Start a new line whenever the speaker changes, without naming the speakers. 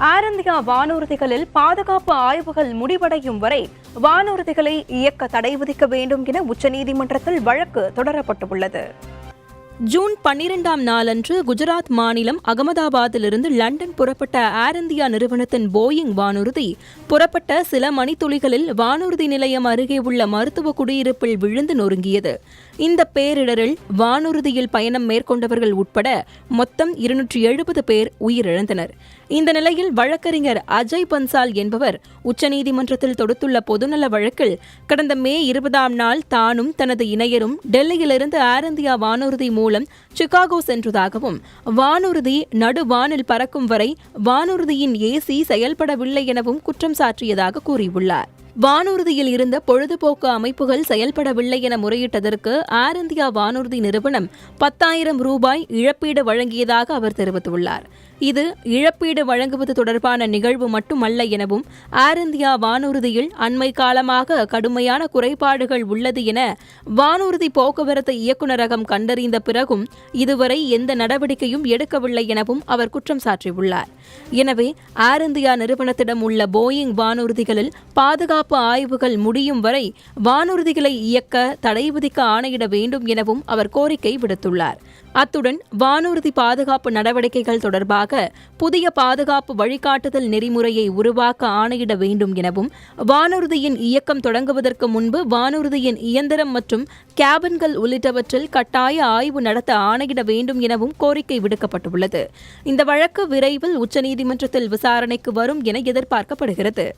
ஏர் India வானூர்திகளில் பாதுகாப்பு ஆய்வுகள் முடிவடையும் வரை வானூர்திகளை இயக்க தடை விதிக்க வேண்டும் என உச்சநீதிமன்றத்தில் வழக்கு தொடரப்பட்டுள்ளது.
ஜூன் பன்னிரெண்டாம் நாளன்று குஜராத் மாநிலம் அகமதாபாத்திலிருந்து லண்டன் புறப்பட்ட ஏர் இந்தியா நிறுவனத்தின் போயிங் வானூர்தி புறப்பட்ட சில மணித்துளிகளில் வானூர்தி நிலையம் அருகே உள்ள மருத்துவ குடியிருப்பில் விழுந்து நொறுங்கியது. இந்த பேரிடரில் வானூர்தியில் பயணம் மேற்கொண்டவர்கள் உட்பட மொத்தம் இருநூற்றி எழுபது பேர் உயிரிழந்தனர். இந்த நிலையில் வழக்கறிஞர் அஜய் பன்சால் என்பவர் உச்சநீதிமன்றத்தில் தொடுத்துள்ள பொதுநல வழக்கில் கடந்த மே இருபதாம் நாள் தானும் தனது இணையரும் டெல்லியிலிருந்து ஏர் இந்தியா வானூர்தி மூலம் சிகாகோ சென்றதாகவும் வானூர்தி நடுவானில் பறக்கும் வரை வானூர்தியின் ஏசி செயல்படவில்லை எனவும் குற்றம் சாட்டியதாக கூறியுள்ளார். வானூர்தியில் இருந்த பொழுதுபோக்கு அமைப்புகள் செயல்படவில்லை என முறையிட்டதற்கு ஏர் இந்தியா வானூர்தி நிறுவனம் பத்தாயிரம் ரூபாய் இழப்பீடு வழங்கியதாக அவர் தெரிவித்துள்ளார். இது இழப்பீடு வழங்குவது தொடர்பான நிகழ்வு மட்டுமல்ல எனவும் ஏர் இந்தியா வானூர்தியில் அண்மை காலமாக கடுமையான குறைபாடுகள் உள்ளது என வானூர்தி போக்குவரத்து இயக்குநரகம் கண்டறிந்த பிறகும் இதுவரை எந்த நடவடிக்கையும் எடுக்கவில்லை எனவும் அவர் குற்றம் சாட்டியுள்ளார் எனவே ஏர் இந்தியா நிறுவனத்திடம் உள்ள போயிங் வானூர்திகளில் பாதுகாப்பு ஆய்வுகள் முடியும் வரை வானூர்திகளை இயக்க தடை விதிக்க ஆணையிட வேண்டும் எனவும் அவர் கோரிக்கை விடுத்துள்ளார். அத்துடன் வானூர்தி பாதுகாப்பு நடவடிக்கைகள் தொடர்பாக புதிய பாதுகாப்பு வழிகாட்டுதல் நெறிமுறையை உருவாக்க ஆணையிட வேண்டும் எனவும் வானூர்தியின் இயக்கம் தொடங்குவதற்கு முன்பு வானூர்தியின் இயந்திரம் மற்றும் கேபின்கள் உள்ளிட்டவற்றில் கட்டாய ஆய்வு நடத்த ஆணையிட வேண்டும் எனவும் கோரிக்கை விடுக்கப்பட்டுள்ளது. இந்த வழக்கு விரைவில் உச்சநீதிமன்றத்தில் விசாரணைக்கு வரும் என எதிர்பார்க்கப்படுகிறது.